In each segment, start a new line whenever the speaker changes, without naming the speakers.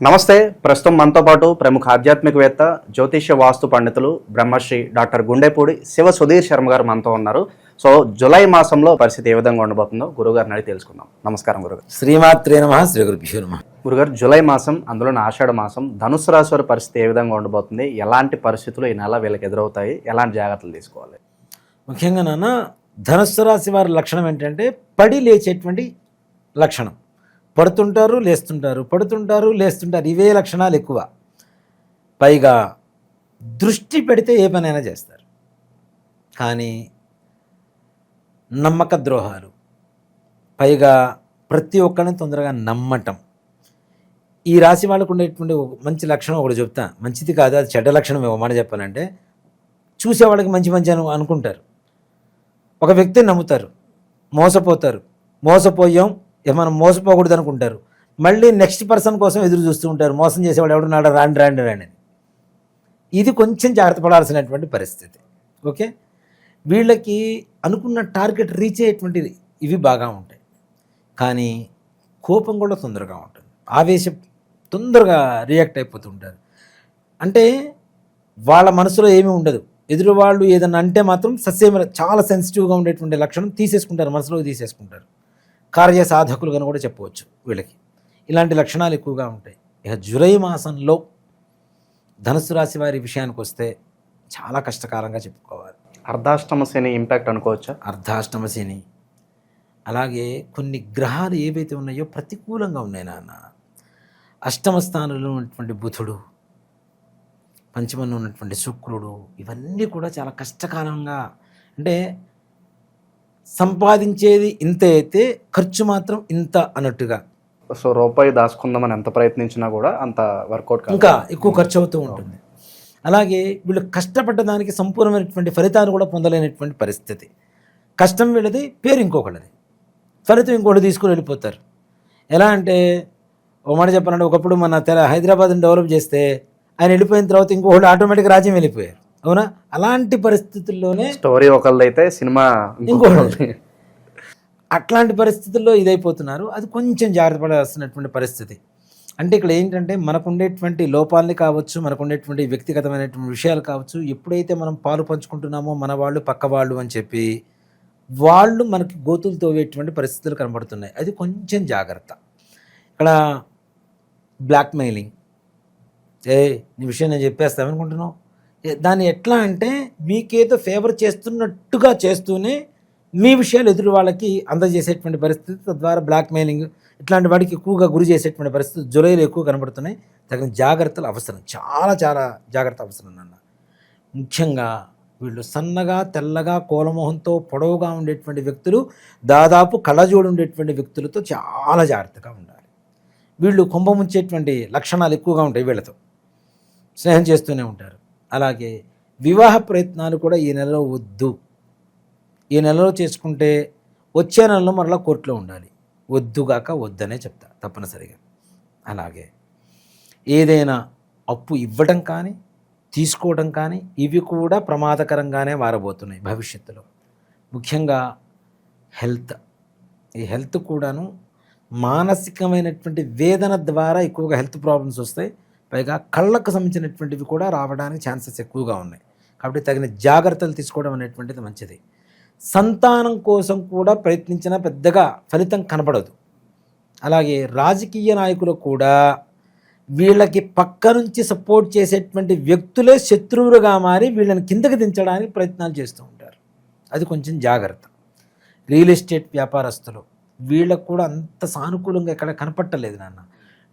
నమస్తే. ప్రస్తుతం మనతో పాటు ప్రముఖ ఆధ్యాత్మికవేత్త జ్యోతిష్య వాస్తు పండితులు బ్రహ్మశ్రీ డాక్టర్ గుండెపూడి శివ సుధీర్ శర్మ గారు మనతో ఉన్నారు. సో జూలై మాసంలో పరిస్థితి ఏ విధంగా ఉండబోతుందో గురుగారిని అడిగి తెలుసుకుందాం. నమస్కారం గురుగారు.
శ్రీమాత్రే నమ శ్రీ గురుభ్యో నమ.
గురుగారు జూలై మాసం అందులో ఆషాఢ మాసం ధనుసు రాశి వారి పరిస్థితి ఏ విధంగా ఉండబోతుంది ఎలాంటి పరిస్థితులు ఈ నెల వీళ్ళకి ఎదురవుతాయి ఎలాంటి జాగ్రత్తలు తీసుకోవాలి?
ముఖ్యంగా నాన్న ధనుస్సు రాశి వారి లక్షణం ఏంటంటే పడి లేచేటువంటి లక్షణం. పడుతుంటారు లేస్తుంటారు. పడుతుంటారు లేస్తుంటారు. ఇవే లక్షణాలు ఎక్కువ. పైగా దృష్టి పెడితే ఏ పనైనా చేస్తారు. కానీ నమ్మక ద్రోహాలు. పైగా ప్రతి ఒక్కరిని తొందరగా నమ్మటం. ఈ రాశి వాళ్ళకు ఉండేటువంటి ఒక మంచి లక్షణం ఒకటి చెప్తా. మంచిది కాదు అది చెడ్డ లక్షణం ఒక మాట చెప్పాలంటే చూసేవాళ్ళకి మంచి మంచి అను అనుకుంటారు. ఒక వ్యక్తిని నమ్ముతారు. మోసపోతారు. మోసపోయాం మనం మోసపోకూడదు అనుకుంటారు. మళ్ళీ నెక్స్ట్ పర్సన్ కోసం ఎదురు చూస్తూ ఉంటారు. మోసం చేసేవాడు ఎవడున్నాడు రాండి రాండి రాండి ఇది కొంచెం జాగ్రత్త పడాల్సినటువంటి పరిస్థితి. ఓకే? వీళ్ళకి అనుకున్న టార్గెట్ రీచ్ అయ్యేటువంటి ఇవి బాగా ఉంటాయి. కానీ కోపం కూడా తొందరగా ఉంటుంది. ఆవేశం తొందరగా రియాక్ట్ అయిపోతుంటారు. అంటే వాళ్ళ మనసులో ఏమీ ఉండదు. ఎదురు వాళ్ళు ఏదన్నా అంటే మాత్రం సస్యమ చాలా సెన్సిటివ్గా ఉండేటువంటి లక్షణం తీసేసుకుంటారు. మనసులో తీసేసుకుంటారు. కార్య సాధకులుగా కూడా చెప్పవచ్చు వీళ్ళకి. ఇలాంటి లక్షణాలు ఎక్కువగా ఉంటాయి. ఇక జూలై మాసంలో ధనుసు రాశి వారి విషయానికి వస్తే చాలా కష్టకాలంగా చెప్పుకోవాలి.
అర్ధాష్టమ శని ఇంపాక్ట్ అనుకోవచ్చా?
అర్ధాష్టమ శని. అలాగే కొన్ని గ్రహాలు ఏవైతే ఉన్నాయో ప్రతికూలంగా ఉన్నాయి నాన్న. అష్టమ స్థానంలో ఉన్నటువంటి బుధుడు పంచమంలో ఉన్నటువంటి శుక్రుడు ఇవన్నీ కూడా చాలా కష్టకాలంగా అంటే సంపాదించేది ఇంత అయితే ఖర్చు మాత్రం ఇంత అన్నట్టుగా.
సో రూపాయి దాచుకుందామని ఎంత ప్రయత్నించినా కూడా అంత వర్కౌట్
ఇంకా ఎక్కువ ఖర్చు అవుతూ ఉంటుంది. అలాగే వీళ్ళు కష్టపడ్డ దానికి సంపూర్ణమైనటువంటి ఫలితాన్ని కూడా పొందలేనటువంటి పరిస్థితి. కష్టం వీళ్ళది పేరు ఇంకొకళ్ళది. ఫలితం ఇంకోటి తీసుకుని వెళ్ళిపోతారు. ఎలా అంటే ఓ మాట చెప్పాలంటే ఒకప్పుడు మన తెల హైదరాబాద్ని డెవలప్ చేస్తే ఆయన వెళ్ళిపోయిన తర్వాత ఇంకొకళ్ళు ఆటోమేటిక్ రాజ్యం వెళ్ళిపోయారు. అవునా? అలాంటి పరిస్థితుల్లోనే
స్టోరీ ఒకళ్ళదైతే సినిమా
ఇంకొకళ్ళది. అట్లాంటి పరిస్థితుల్లో ఇదైపోతున్నారు. అది కొంచెం జాగ్రత్త పడాల్సినటువంటి పరిస్థితి. అంటే ఇక్కడ ఏంటంటే మనకు ఉండేటువంటి లోపాలని కావచ్చు మనకు ఉండేటువంటి వ్యక్తిగతమైనటువంటి విషయాలు కావచ్చు ఎప్పుడైతే మనం పాలు పంచుకుంటున్నామో మన వాళ్ళు పక్క వాళ్ళు అని చెప్పి వాళ్ళు మనకి గోతులు తోవేటువంటి పరిస్థితులు కనబడుతున్నాయి. అది కొంచెం జాగ్రత్త. ఇక్కడ బ్లాక్మెయిలింగ్ ఏ నీ విషయం నేను చెప్పేస్తామనుకుంటున్నావు దాన్ని ఎట్లా అంటే మీకేదో ఫేవర్ చేస్తున్నట్టుగా చేస్తూనే మీ విషయాలు ఎదురు వాళ్ళకి అందజేసేటువంటి పరిస్థితి తద్వారా బ్లాక్మెయిలింగ్ ఇట్లాంటి వాడికి ఎక్కువగా గురి చేసేటువంటి పరిస్థితి జులైలో ఎక్కువ కనబడుతున్నాయి. తగిన జాగ్రత్తలు అవసరం. చాలా చాలా జాగ్రత్త అవసరం నాన్న. ముఖ్యంగా వీళ్ళు సన్నగా తెల్లగా కోలమోహంతో పొడవుగా ఉండేటువంటి వ్యక్తులు దాదాపు కళ్ళజోడు ఉండేటువంటి వ్యక్తులతో చాలా జాగ్రత్తగా ఉండాలి. వీళ్ళు కుంభముంచేటువంటి లక్షణాలు ఎక్కువగా ఉంటాయి వీళ్ళతో. స్నేహం చేస్తూనే ఉంటారు. అలాగే వివాహ ప్రయత్నాలు కూడా ఈ నెలలో వద్దు. ఈ నెలలో చేసుకుంటే వచ్చే నెలలో మరలా కోర్టులో ఉండాలి. వద్దుగాక వద్దనే చెప్తా తప్పనిసరిగా. అలాగే ఏదైనా అప్పు ఇవ్వడం కానీ తీసుకోవడం కానీ ఇవి కూడా ప్రమాదకరంగానే మారబోతున్నాయి భవిష్యత్తులో. ముఖ్యంగా హెల్త్. ఈ హెల్త్ కూడాను మానసికమైనటువంటి వేదన ద్వారా ఎక్కువగా హెల్త్ ప్రాబ్లమ్స్ వస్తాయి. పైగా కళ్ళకు సంబంధించినటువంటివి కూడా రావడానికి ఛాన్సెస్ ఎక్కువగా ఉన్నాయి. కాబట్టి తగిన జాగ్రత్తలు తీసుకోవడం అనేటువంటిది మంచిది. సంతానం కోసం కూడా ప్రయత్నించినా పెద్దగా ఫలితం కనపడదు అలాగే రాజకీయ నాయకులు కూడా వీళ్ళకి పక్క నుంచి సపోర్ట్ చేసేటువంటి వ్యక్తులే శత్రువులుగా మారి వీళ్ళని కిందకి దించడానికి ప్రయత్నాలు చేస్తూ ఉంటారు. అది కొంచెం జాగ్రత్త. రియల్ ఎస్టేట్ వ్యాపారస్తులు వీళ్ళకు కూడా అంత సానుకూలంగా ఎక్కడ కనపట్టలేదు నాన్న.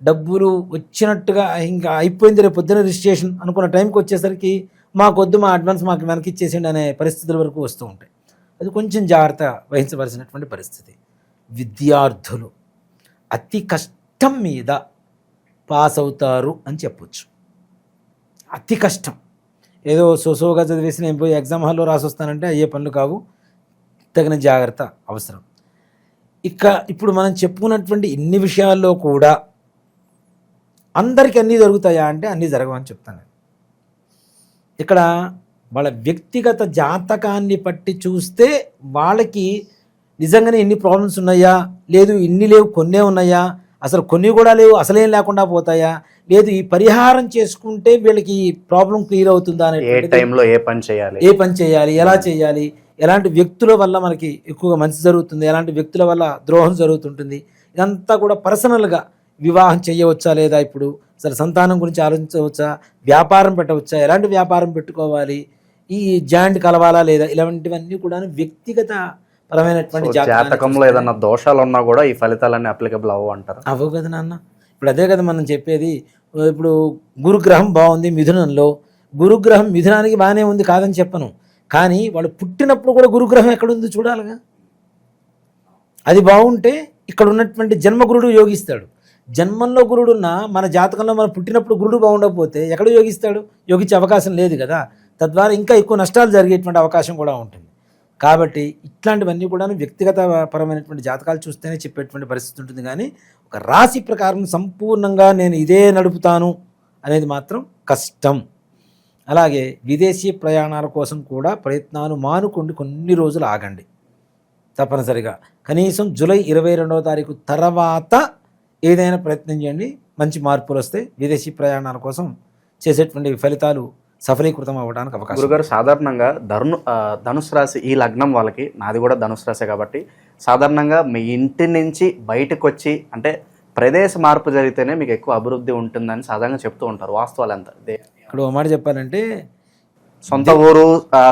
డబ్బులు వచ్చినట్టుగా ఇంకా అయిపోయింది రేపు పొద్దున రిజిస్ట్రేషన్ అనుకున్న టైంకి వచ్చేసరికి మాకొద్దు మా అడ్వాన్స్ మాకు వెనక్కి ఇచ్చేసేయండి అనే పరిస్థితుల వరకు వస్తూ ఉంటాయి. అది కొంచెం జాగ్రత్త వహించవలసినటువంటి పరిస్థితి. విద్యార్థులు అతి కష్టం మీద పాస్ అవుతారు అని చెప్పొచ్చు. అతి కష్టం. ఏదో సోసోగా చదివేసి నేను పోయి ఎగ్జామ్ హాల్లో రాసి వస్తానంటే అయ్యే పనులు కావు. తగిన జాగ్రత్త అవసరం. ఇక ఇప్పుడు మనం చెప్పుకున్నటువంటి ఇన్ని విషయాల్లో కూడా అందరికీ అన్నీ జరుగుతాయా అంటే అన్నీ జరగవని చెప్తాను. ఇక్కడ వాళ్ళ వ్యక్తిగత జాతకాన్ని పట్టి చూస్తే వాళ్ళకి నిజంగానే ఎన్ని ప్రాబ్లమ్స్ ఉన్నాయా? లేదు ఇన్ని లేవు కొన్నే ఉన్నాయా? అసలు కొన్ని కూడా లేవు అసలేం లేకుండా పోతాయా? లేదు ఈ పరిహారం చేసుకుంటే వీళ్ళకి ఈ ప్రాబ్లం క్లియర్ అవుతుందా అనేటువంటిది
టైంలో ఏ పని చేయాలి?
ఏ పని చేయాలి? ఎలా చేయాలి? ఎలాంటి వ్యక్తుల వల్ల మనకి ఎక్కువగా మంచి జరుగుతుంది? ఎలాంటి వ్యక్తుల వల్ల ద్రోహం జరుగుతుంటుంది? ఇదంతా కూడా పర్సనల్గా వివాహం చేయవచ్చా లేదా ఇప్పుడు? అసలు సంతానం గురించి ఆలోచించవచ్చా? వ్యాపారం పెట్టవచ్చా? ఎలాంటి వ్యాపారం పెట్టుకోవాలి? ఈ జాయింట్ కలవాలా లేదా? ఇలాంటివన్నీ కూడా వ్యక్తిగత పరమైనటువంటి
జాతకంలో ఏదన్నా దోషాలు ఉన్నా కూడా ఈ ఫలితాలన్నీ అప్లికబుల్ అవ్వ అంటారు?
అవ్వవు కదా నాన్న. ఇప్పుడు అదే కదా మనం చెప్పేది. ఇప్పుడు గురుగ్రహం బాగుంది మిథునంలో. గురుగ్రహం మిథునానికి బాగానే ఉంది కాదని చెప్పను. కానీ వాళ్ళు పుట్టినప్పుడు కూడా గురుగ్రహం ఎక్కడుంది చూడాలిగా. అది బాగుంటే ఇక్కడ ఉన్నటువంటి జన్మ గురుడు యోగిస్తాడు. జన్మంలో గురుడున్న మన జాతకంలో మనం పుట్టినప్పుడు గురుడు బాగుండకపోతే ఎక్కడ యోగిస్తాడు? యోగించే అవకాశం లేదు కదా. తద్వారా ఇంకా ఎక్కువ నష్టాలు జరిగేటువంటి అవకాశం కూడా ఉంటుంది. కాబట్టి ఇట్లాంటివన్నీ కూడా వ్యక్తిగత పరమైనటువంటి జాతకాలు చూస్తేనే చెప్పేటువంటి పరిస్థితి ఉంటుంది. కానీ ఒక రాశి ప్రకారం సంపూర్ణంగా నేను ఇదే నడుపుతాను అనేది మాత్రం కష్టం. అలాగే విదేశీ ప్రయాణాల కోసం కూడా ప్రయత్నాలు మానుకోండి. కొన్ని రోజులు ఆగండి. తప్పనిసరిగా. కనీసం జూలై ఇరవై రెండవ తారీఖు తర్వాత ఏదైనా ప్రయత్నం చేయండి మంచి మార్పులు వస్తే విదేశీ ప్రయాణాల కోసం చేసేటువంటి ఫలితాలు సఫలీకృతం అవ్వడానికి అవకాశం.
గురుగారు సాధారణంగా ధను ధనుసు రాశి ఈ లగ్నం వాళ్ళకి నాది కూడా ధనుసు రాశి కాబట్టి సాధారణంగా మీ ఇంటి నుంచి బయటకు వచ్చి అంటే ప్రదేశ మార్పు జరిగితేనే మీకు ఎక్కువ అభివృద్ధి ఉంటుందని సాధారణంగా చెప్తూ ఉంటారు వాస్తవాలు ఎంత.
ఇక్కడ ఒక మాట చెప్పాలంటే
సొంత ఊరు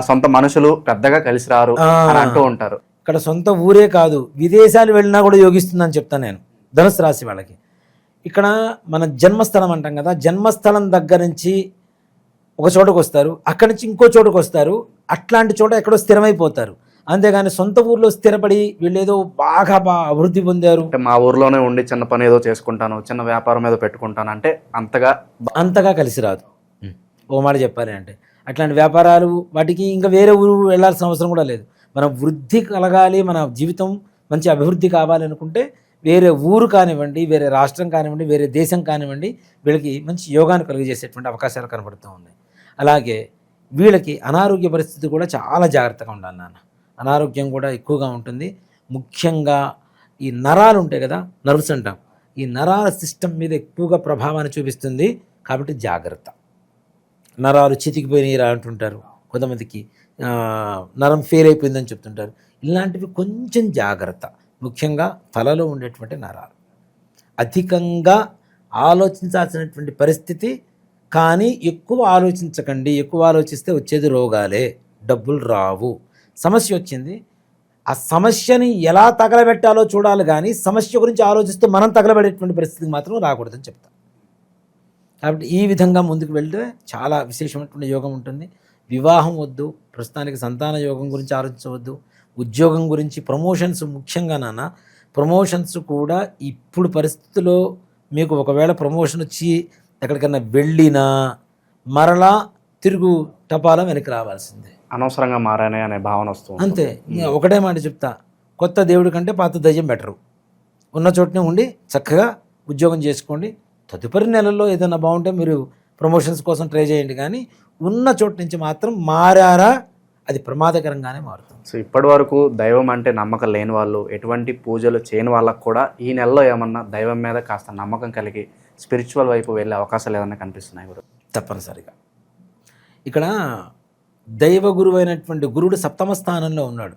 సొంత మనుషులు పెద్దగా కలిసి రారు. అని అంటూ ఉంటారు
ఇక్కడ సొంత ఊరే కాదు విదేశాలు వెళ్ళినా కూడా యోగిస్తుందని చెప్తాను నేను ధనుసు రాశి వాళ్ళకి. ఇక్కడ మన జన్మస్థలం అంటాం కదా జన్మస్థలం దగ్గర నుంచి ఒక చోటకు వస్తారు అక్కడి నుంచి ఇంకో చోటుకు వస్తారు అట్లాంటి చోట ఎక్కడో స్థిరమైపోతారు. అంతేగాని సొంత ఊర్లో స్థిరపడి వీళ్ళేదో బాగా బా అభివృద్ధి పొందారు.
అంటే మా ఊర్లోనే ఉండి చిన్న పని ఏదో చేసుకుంటాను చిన్న వ్యాపారం ఏదో పెట్టుకుంటాను అంటే అంతగా
అంతగా కలిసి రాదు. ఓ మాట చెప్పాలి అంటే. అట్లాంటి వ్యాపారాలు వాటికి ఇంకా వేరే ఊరు వెళ్ళాల్సిన అవసరం కూడా లేదు. మన వృద్ధి కలగాలి మన జీవితం మంచి అభివృద్ధి కావాలి అనుకుంటే వేరే ఊరు కానివ్వండి వేరే రాష్ట్రం కానివ్వండి వేరే దేశం కానివ్వండి వీళ్ళకి మంచి యోగాన్ని కలిగజేసేటువంటి అవకాశాలు కనబడుతూ ఉన్నాయి. అలాగే వీళ్ళకి అనారోగ్య పరిస్థితి కూడా చాలా జాగ్రత్తగా ఉండాలి నాన్న. అనారోగ్యం కూడా ఎక్కువగా ఉంటుంది. ముఖ్యంగా ఈ నరాలు ఉంటాయి కదా నర్వ్స్ అంటాం. ఈ నరాల సిస్టమ్ మీద ఎక్కువగా ప్రభావాన్ని చూపిస్తుంది. కాబట్టి జాగ్రత్త. నరాలు చితికిపోయినాయి రా అంటుంటారు. కొంతమందికి నరం ఫెయిల్ అయిపోయిందని చెప్తుంటారు. ఇలాంటివి కొంచెం జాగ్రత్త. ముఖ్యంగా తలలో ఉండేటువంటి నరాలు. అధికంగా ఆలోచించాల్సినటువంటి పరిస్థితి కానీ ఎక్కువ ఆలోచించకండి ఎక్కువ ఆలోచిస్తే వచ్చేది రోగాలే డబ్బులు రావు. సమస్య వచ్చింది. ఆ సమస్యని ఎలా తగలబెట్టాలో చూడాలి కానీ సమస్య గురించి ఆలోచిస్తూ మనం తగలబడేటువంటి పరిస్థితికి మాత్రం రాకూడదని చెప్తాం. కాబట్టి ఈ విధంగా ముందుకు వెళ్తే చాలా విశేషమైనటువంటి యోగం ఉంటుంది. వివాహం వద్దు ప్రస్తుతానికి సంతాన యోగం గురించి ఆలోచించవద్దు. ఉద్యోగం గురించి ప్రమోషన్స్ ముఖ్యంగా నాన్న ప్రమోషన్స్ కూడా ఇప్పుడు పరిస్థితుల్లో మీకు ఒకవేళ ప్రమోషన్ వచ్చి ఎక్కడికన్నా వెళ్ళినా మరలా తిరుగు టపాలా వెనక్కి రావాల్సిందే.
అనవసరంగా మారానే అనే భావన వస్తుంది
అంతే. ఒకటే మాట చెప్తా. కొత్త దేవుడి కంటే పాత దయ్యం బెటరు ఉన్న చోటనే ఉండి చక్కగా ఉద్యోగం చేసుకోండి. తదుపరి నెలల్లో ఏదైనా బాగుంటే మీరు ప్రమోషన్స్ కోసం ట్రై చేయండి. కానీ ఉన్న చోటు నుంచి మాత్రం మారారా అది ప్రమాదకరంగానే మారుతుంది.
సో ఇప్పటి వరకు దైవం అంటే నమ్మకం లేని వాళ్ళు ఎటువంటి పూజలు చేయని వాళ్ళకు కూడా ఈ నెలలో ఏమన్నా దైవం మీద కాస్త నమ్మకం కలిగి స్పిరిచువల్ వైపు వెళ్ళే అవకాశాలు ఏదైనా కనిపిస్తున్నాయి గురు?
తప్పనిసరిగా. ఇక్కడ దైవ గురువు అయినటువంటి గురుడు సప్తమ స్థానంలో ఉన్నాడు.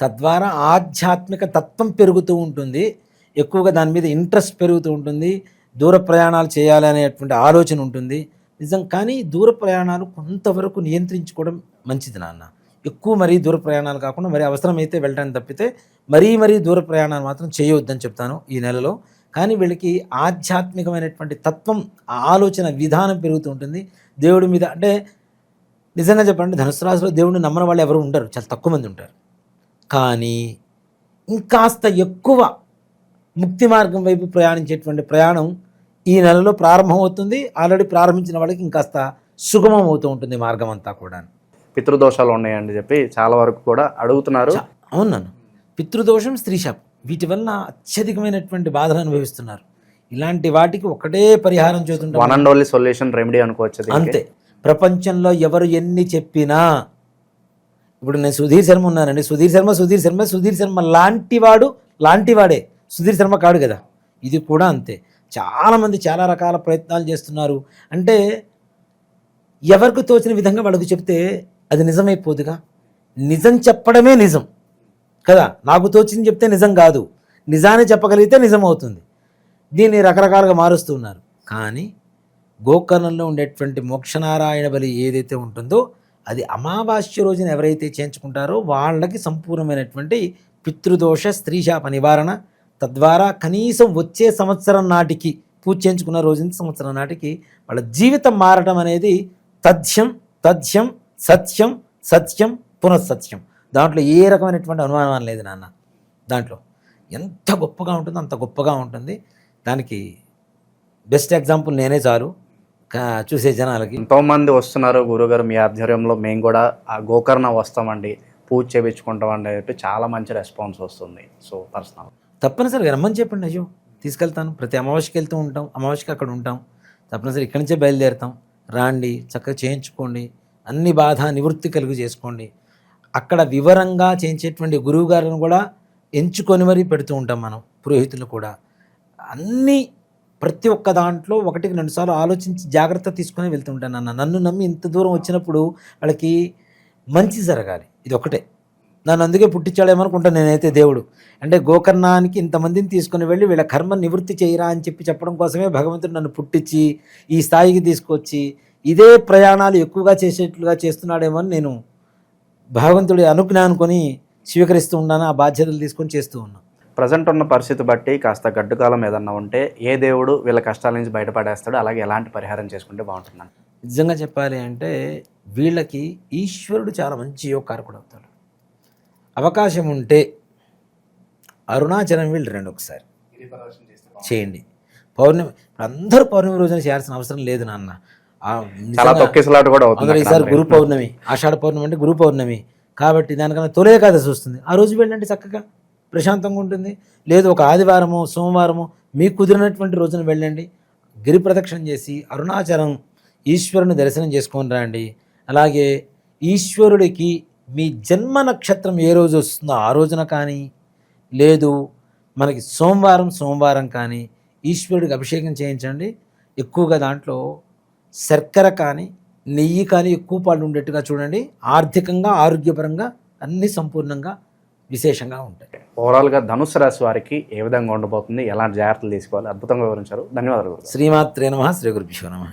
తద్వారా ఆధ్యాత్మిక తత్వం పెరుగుతూ ఉంటుంది. ఎక్కువగా దాని మీద ఇంట్రెస్ట్ పెరుగుతూ ఉంటుంది. దూర ప్రయాణాలు చేయాలి అనేటువంటి ఆలోచన ఉంటుంది. నిజం కానీ దూర ప్రయాణాలు కొంతవరకు నియంత్రించుకోవడం మంచిది నాన్న. ఎక్కువ మరీ దూర ప్రయాణాలు కాకుండా మరి అవసరమైతే వెళ్ళడానికి తప్పితే మరీ మరీ దూర ప్రయాణాలు మాత్రం చేయవద్దని చెప్తాను ఈ నెలలో. కానీ వీళ్ళకి ఆధ్యాత్మికమైనటువంటి తత్వం ఆలోచన విధానం పెరుగుతూ ఉంటుంది. దేవుడి మీద అంటే నిజంగా చెప్పండి ధనుసు రాశిలో దేవుడిని నమ్మని వాళ్ళు ఎవరు ఉండరు. చాలా తక్కువ మంది ఉంటారు. కానీ ఇంకాస్త ఎక్కువ ముక్తి మార్గం వైపు ప్రయాణించేటువంటి ప్రయాణం ఈ నెలలో ప్రారంభమవుతుంది. ఆల్రెడీ ప్రారంభించిన వాళ్ళకి ఇంకాస్త సుగమం అవుతూ ఉంటుంది మార్గం అంతా కూడా
పితృదోషాలు ఉన్నాయని చెప్పి చాలా వరకు కూడా అడుగుతున్నారు.
చా- అవును నాన్న. పితృదోషం స్త్రీశాపం వీటి వల్ల అత్యధికమైనటువంటి బాధలు అనుభవిస్తున్నారు. ఇలాంటి వాటికి ఒకటే పరిహారం
వన్
చూస్తుంటాం
అండ్ ఓన్లీ సొల్యూషన్ రెమెడీ అనుకోవచ్చు.
అంతే. ప్రపంచంలో ఎవరు ఎన్ని చెప్పినా ఇప్పుడు నేను సుధీర్ శర్మ ఉన్నానండి. సుధీర్ శర్మ సుధీర్ శర్మ సుధీర్ శర్మ లాంటివాడు లాంటివాడే. సుధీర్ శర్మ కాడు కదా. ఇది కూడా అంతే. చాలామంది చాలా రకాల ప్రయత్నాలు చేస్తున్నారు. అంటే ఎవరికి తోచిన విధంగా వాళ్ళకు చెప్తే అది నిజమైపోదుగా? నిజం చెప్పడమే నిజం. కదా? నాకు తోచింది చెప్తే నిజం కాదు. నిజాన్ని చెప్పగలిగితే నిజం అవుతుంది దీన్ని రకరకాలుగా మారుస్తూ ఉన్నారు. కానీ గోకర్ణంలో ఉండేటువంటి మోక్షనారాయణ బలి ఏదైతే ఉంటుందో అది అమావాస్య రోజున ఎవరైతే చేయించుకుంటారో వాళ్ళకి సంపూర్ణమైనటువంటి పితృదోష స్త్రీశాప నివారణ తద్వారా కనీసం వచ్చే సంవత్సరం నాటికి పూజ చేయించుకున్న రోజు సంవత్సరం నాటికి వాళ్ళ జీవితం మారటం అనేది తథ్యం తథ్యం సత్యం సత్యం పునఃసత్యం. దాంట్లో ఏ రకమైనటువంటి అనుమానం లేదు నాన్న. దాంట్లో ఎంత గొప్పగా ఉంటుందో అంత గొప్పగా ఉంటుంది. దానికి బెస్ట్ ఎగ్జాంపుల్ నేనే చాలు. చూసే జనాలకి.
ఎంతో మంది వస్తున్నారు గురుగారు మీ ఆధ్వర్యంలో. మేము కూడా ఆ గోకర్ణ వస్తామండి. పూజ చేయించుకుంటామండి అని చెప్పి చాలా మంచి రెస్పాన్స్ వస్తుంది. So personal.
తప్పనిసరిగా రమ్మని చెప్పండి అయ్యో. తీసుకెళ్తాను. ప్రతి అమావాస్యకి వెళ్తూ ఉంటాం. అమావాస్యకి అక్కడ ఉంటాం. తప్పనిసరి ఇక్కడి నుంచే బయలుదేరుతాం. రాండి చక్కగా చేయించుకోండి. అన్ని బాధ నివృత్తి కలుగు చేసుకోండి. అక్కడ వివరంగా చేయించేటువంటి గురువు గారిని కూడా ఎంచుకొని మరీ పెడుతూ ఉంటాం మనం పురోహితులు కూడా. అన్నీ ప్రతి ఒక్క దాంట్లో ఒకటికి రెండు సార్లు ఆలోచించి జాగ్రత్త తీసుకొని వెళ్తుంటాను అన్న నన్ను. నమ్మి ఇంత దూరం వచ్చినప్పుడు వాళ్ళకి మంచి జరగాలి. ఇది ఒకటే. నన్ను అందుకే పుట్టించాడేమనుకుంటా నేనైతే దేవుడు. అంటే గోకర్ణానికి ఇంతమందిని తీసుకుని వెళ్ళి వీళ్ళ కర్మ నివృత్తి చేయరా అని చెప్పి చెప్పడం కోసమే భగవంతుడు నన్ను పుట్టించి ఈ స్థాయికి తీసుకొచ్చి ఇదే ప్రయాణాలు ఎక్కువగా చేసేట్లుగా చేస్తున్నాడేమో అని నేను భగవంతుడి అనుజ్ఞ అనుకొని స్వీకరిస్తూ ఉన్నాను ఆ బాధ్యతలు తీసుకొని చేస్తూ ఉన్నాను.
ప్రజెంట్ ఉన్న పరిస్థితి బట్టి కాస్త గడ్డు కాలం ఏదన్నా ఉంటే ఏ దేవుడు వీళ్ళ కష్టాల నుంచి బయటపడేస్తాడు అలాగే ఎలాంటి పరిహారం చేసుకుంటే బాగుంటుందండి
నిజంగా చెప్పాలి అంటే వీళ్ళకి ఈశ్వరుడు చాలా మంచి యోగకారకుడు అవుతాడు. అవకాశం ఉంటే అరుణాచలం వీళ్ళు రండి ఒకసారి. చేయండి. పౌర్ణమి ఇప్పుడు అందరూ పౌర్ణమి రోజున చేయాల్సిన అవసరం లేదు నాన్న.
చాలా
నిజంగా
తొక్కేసలాట కూడా అవుతుంది
అందులో
అక్కడ
ఈసారి. గురు పౌర్ణమి ఆషాఢ పౌర్ణమి అంటే గురు పౌర్ణమి. కాబట్టి దానికన్నా తొలి ఏకాదశి వస్తుంది. ఆ రోజు వెళ్ళండి చక్కగా. ప్రశాంతంగా ఉంటుంది. లేదు ఒక ఆదివారము సోమవారము మీకు కుదిరినటువంటి రోజున వెళ్ళండి. గిరి ప్రదక్షిణ చేసి అరుణాచలం ఈశ్వరుని దర్శనం చేసుకొని రండి. అలాగే ఈశ్వరుడికి మీ జన్మ నక్షత్రం ఏ రోజు వస్తుందో ఆ రోజున కానీ లేదు మనకి సోమవారం సోమవారం కానీ ఈశ్వరుడికి అభిషేకం చేయించండి. ఎక్కువగా దాంట్లో శర్కర కానీ నెయ్యి కానీ ఎక్కువ పాలు ఉండేట్టుగా చూడండి. ఆర్థికంగా ఆరోగ్యపరంగా అన్నీ సంపూర్ణంగా విశేషంగా ఉంటాయి.
ఓవరాల్గా ధనుసు రాశి వారికి ఏ విధంగా ఉండబోతుంది? ఎలాంటి జాగ్రత్తలు తీసుకోవాలి? అద్భుతంగా వివరించారు. ధన్యవాదాలు.
శ్రీమాత్రే నమ శ్రీ గురుభ్యో నమ.